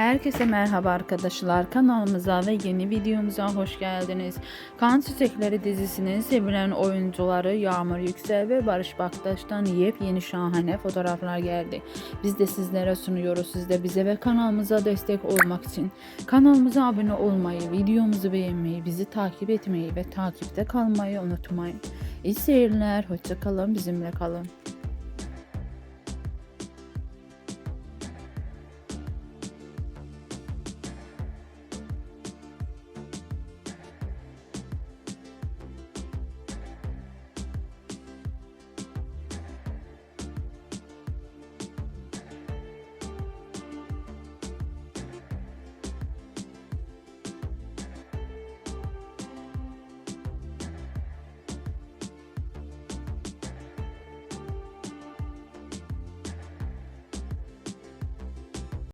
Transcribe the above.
Herkese merhaba arkadaşlar. Kanalımıza ve yeni videomuza hoş geldiniz. Kan Çiçekleri dizisinin sevilen oyuncuları Yağmur Yüksel ve Barış Baktaş'tan yepyeni şahane fotoğraflar geldi. Biz de sizlere sunuyoruz. Siz de bize ve kanalımıza destek olmak için kanalımıza abone olmayı, videomuzu beğenmeyi, bizi takip etmeyi ve takipte kalmayı unutmayın. İyi seyirler, hoşça kalın, bizimle kalın.